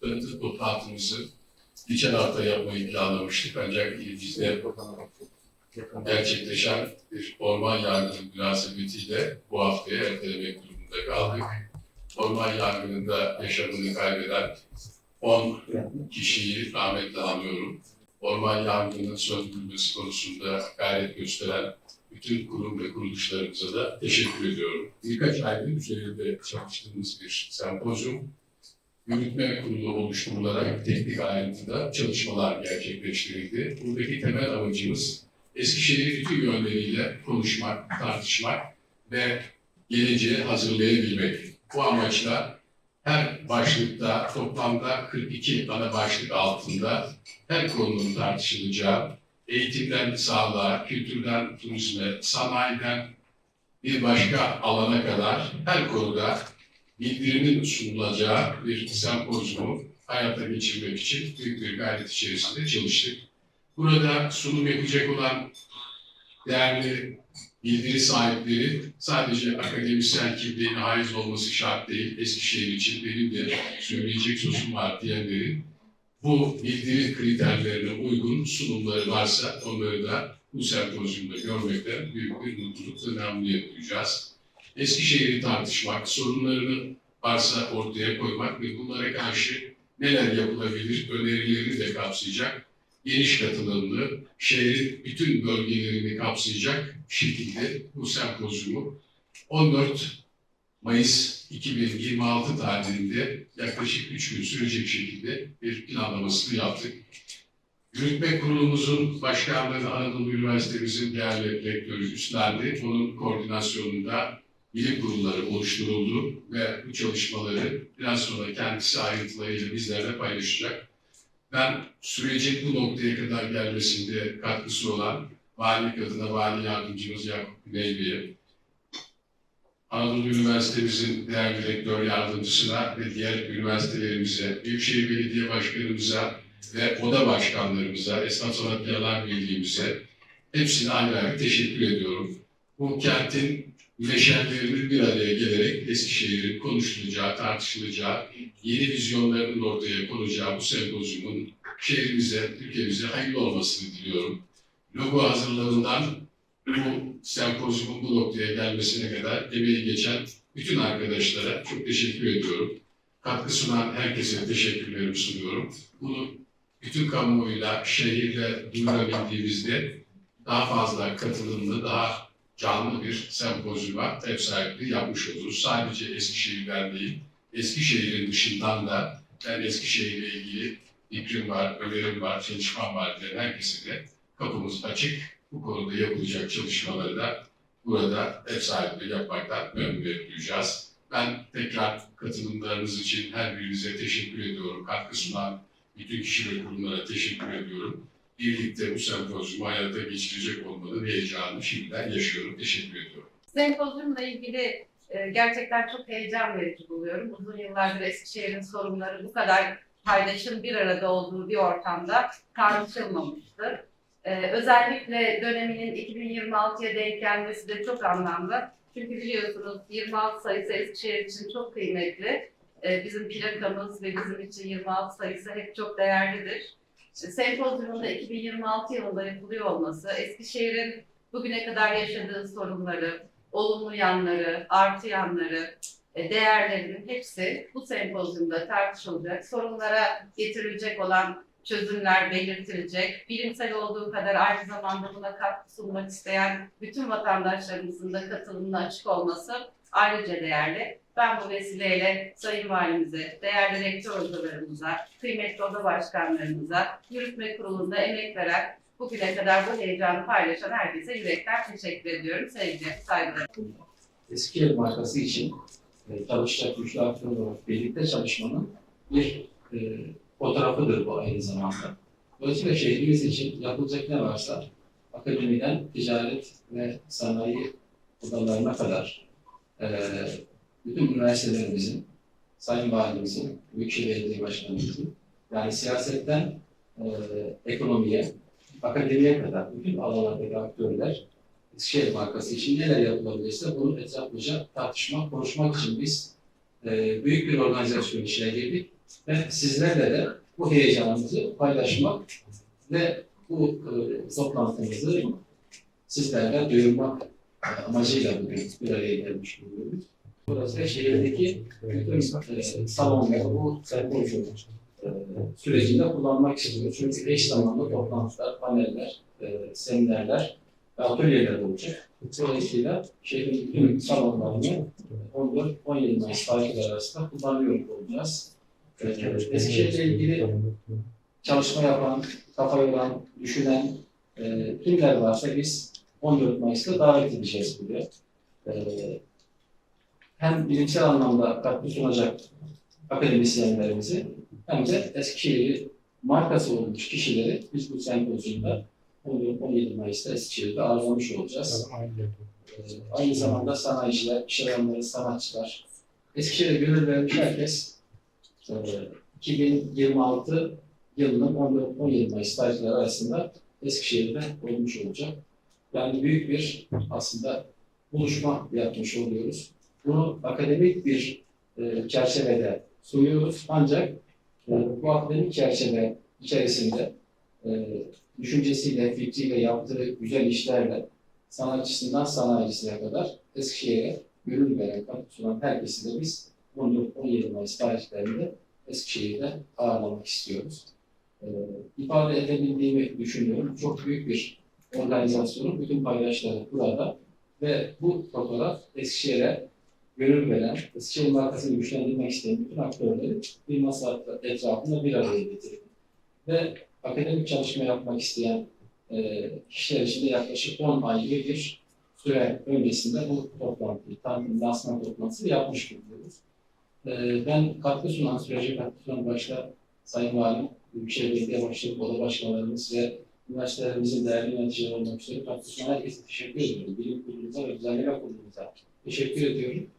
tanıtım toplantımızı geçen hafta yapmayı planlamıştık ancak bizde gerçekleşen bir orman yangını münasebetiyle bu haftaya ertelemek durumunda kaldık. Orman yangınında yaşamını kaybeden 10 kişiyi rahmetle anıyorum. Orman yangınının söndürülmesi konusunda gayret gösteren bütün kurum ve kuruluşlarımıza da teşekkür ediyorum. Birkaç aydır üzerinde çalıştığımız bir sempozyum, yürütme kurulu oluşturularak teknik ayrıntıda çalışmalar gerçekleştirildi. Buradaki temel amacımız Eskişehir'i bütün yönleriyle konuşmak, tartışmak ve geleceğe hazırlayabilmek. Bu amaçla her başlıkta toplamda 42 ana başlık altında her konunun tartışılacağı, eğitimden sağlığa, kültürden turizme, sanayiden bir başka alana kadar her konuda bildirinin sunulacağı bir sempozyumu hayata geçirmek için büyük bir gayret içerisinde çalıştık. Burada sunum yapacak olan değerli bildiri sahipleri sadece akademisyen kimliğine haiz olması şart değil. Eskişehir için benim de söyleyecek sözüm var diyenlerin bu bildiri kriterlerine uygun sunumları varsa onları da bu sempozyumda görmekten büyük bir mutluluk ve memnuniyet duyacağız. Eskişehir'i tartışmak, sorunlarını varsa ortaya koymak ve bunlara karşı neler yapılabilir önerilerini de kapsayacak geniş katılımlı, şehrin bütün bölgelerini kapsayacak şekilde bu sempozyumu 14 Mayıs 2026 tarihinde yaklaşık 3 gün sürecek şekilde bir planlamasını yaptık. Yürütme kurulumuzun başkanlığını Anadolu Üniversitemizin değerli rektörü üstlendi. Onun koordinasyonunda bilim kurulları oluşturuldu ve bu çalışmaları biraz sonra kendisi ayrıntılarıyla bizlerle paylaşacak. Ben sürecin bu noktaya kadar gelmesinde katkısı olan valilik adına vali yardımcımız Yakup Güney Bey'e, Anadolu Üniversitemizin değerli rektör yardımcısına ve diğer üniversitelerimize, Büyükşehir Belediye Başkanımıza ve oda başkanlarımıza, Esnaf Sanatkarlar Birliği'mize hepsine ayrı ayrı teşekkür ediyorum. Bu kentin bileşenlerinin bir araya gelerek Eskişehir'in konuşulacağı, tartışılacağı, yeni vizyonlarının ortaya konacağı bu sempozyumun şehrimize, ülkemize hayırlı olmasını diliyorum. Logo hazırlığından bu sempozyumun bu noktaya gelmesine kadar emeği geçen bütün arkadaşlara çok teşekkür ediyorum. Katkı sunan herkese teşekkürlerimi sunuyorum. Bunu bütün kamuoyuyla, şehirle duyurabildiğimizde daha fazla katılımlı, daha canlı bir sempozyuma ev sahipliği yapmış oluruz. Sadece Eskişehir'den değil, Eskişehir'in dışından da ben Eskişehir'le ilgili fikrim var, önerim var, çalışmam var diyen herkese de kapımız açık. Bu konuda yapılacak çalışmaları da burada ev sahipliği yapmaktan memnuniyet duyacağız. Ben tekrar katılımlarınız için her birinize teşekkür ediyorum. Katkı sunan bütün kişi ve kurumlara teşekkür ediyorum. Birlikte bu sempozyumu hayata geçirecek olmanın heyecanını şimdiden yaşıyorum. Teşekkür ediyorum. Sempozyumla ilgili e, gerçekten çok heyecan verici buluyorum. Uzun yıllardır Eskişehir'in sorunları bu kadar paylaşım bir arada olduğu bir ortamda tartışılmamıştı. E, özellikle döneminin 2026'ya denk gelmesi de çok anlamlı. Çünkü biliyorsunuz 26 sayısı Eskişehir için çok kıymetli. E, bizim plakamız ve bizim için 26 sayısı hep çok değerlidir. Sempozyumun da 2026 yılında yapılıyor olması, Eskişehir'in bugüne kadar yaşadığı sorunları, olumlu yanları, artı yanları, e, değerlerinin hepsi bu sempozyumda tartışılacak. Sorunlara getirilecek olan çözümler belirtilecek. Bilimsel olduğu kadar aynı zamanda buna katkı sunmak isteyen bütün vatandaşlarımızın da katılımına açık olması ayrıca değerli. Ben bu vesileyle Sayın Valimize, değerli rektör hocalarımıza, kıymetli oda başkanlarımıza, yürütme kurulunda emek veren, bugüne kadar bu heyecanı paylaşan herkese yürekten teşekkür ediyorum. Sevgiler, saygılar. Eskişehir markası için e, çalışacak güçlü aktör olarak birlikte çalışmanın bir e, fotoğrafıdır bu aynı zamanda. Dolayısıyla şehrimiz için yapılacak ne varsa akademiden ticaret ve sanayi odalarına kadar e, bütün üniversitelerimizin, Sayın Valimizin, Büyükşehir Belediye Başkanımızın yani siyasetten e, ekonomiye, akademiye kadar bütün alanlardaki aktörler Eskişehir markası için neler yapılabilirse bunu etraflıca tartışmak, konuşmak için biz e, büyük bir organizasyon içine girdik. Ve sizlerle de bu heyecanımızı paylaşmak ve bu e, toplantımızı sizlerle duyurmak e, amacıyla bugün bir araya gelmiş bulunuyoruz. Burası da şehirdeki bütün e, salonları bu sempozyum e, sürecinde kullanmak istiyoruz. Çünkü eş zamanlı toplantılar, paneller, e, seminerler ve atölyeler olacak. Dolayısıyla şehrin bütün salonlarını 14-17 Mayıs tarihleri arasında kullanıyor olacağız. Eskişehir'le ilgili çalışma yapan, kafa yoran, düşünen e, kimler varsa biz 14 Mayıs'ta davet edeceğiz buraya. E, hem bilimsel anlamda katkı sunacak akademisyenlerimizi hem de Eskişehir'i markası olmuş kişileri biz bu sempozyumda 14-17 Mayıs'ta Eskişehir'de ağırlamış olacağız. Ee, Aynı zamanda sanayiciler, iş adamları, sanatçılar, Eskişehir'e gönül vermiş herkes e, 2026 yılının 14-17 Mayıs tarihleri arasında Eskişehir'de olmuş olacak. Yani büyük bir aslında buluşma yapmış oluyoruz. Bunu akademik bir e, çerçevede sunuyoruz ancak e, bu akademik çerçeve içerisinde e, düşüncesiyle, fikriyle, yaptığı güzel işlerle sanatçısından sanayicisine kadar Eskişehir'e gönül veren, katkı sunan herkesi de biz 14-17 Mayıs tarihlerinde Eskişehir'de ağırlamak istiyoruz. Ee, ifade edebildiğimi düşünüyorum. Çok büyük bir organizasyonun bütün paydaşları burada ve bu fotoğraf Eskişehir'e gönül veren, Eskişehir markasını güçlendirmek isteyen bütün aktörleri bir masa etrafında bir araya getirdi. Ve akademik çalışma yapmak isteyen e, kişiler için de yaklaşık 10 ay gibi bir süre öncesinde bu toplantıyı, tam lansman toplantısı yapmış bulunuyoruz. E, ben katkı sunan, sürece katkı sunan başta Sayın Valim, Büyükşehir Belediye Başkanı, Oda Başkanlarımız ve üniversitelerimizin değerli yöneticileri olmak üzere katkı sunan herkese teşekkür ediyorum. Bilim kurulumuza ve düzenleme kurulumuza teşekkür ediyorum.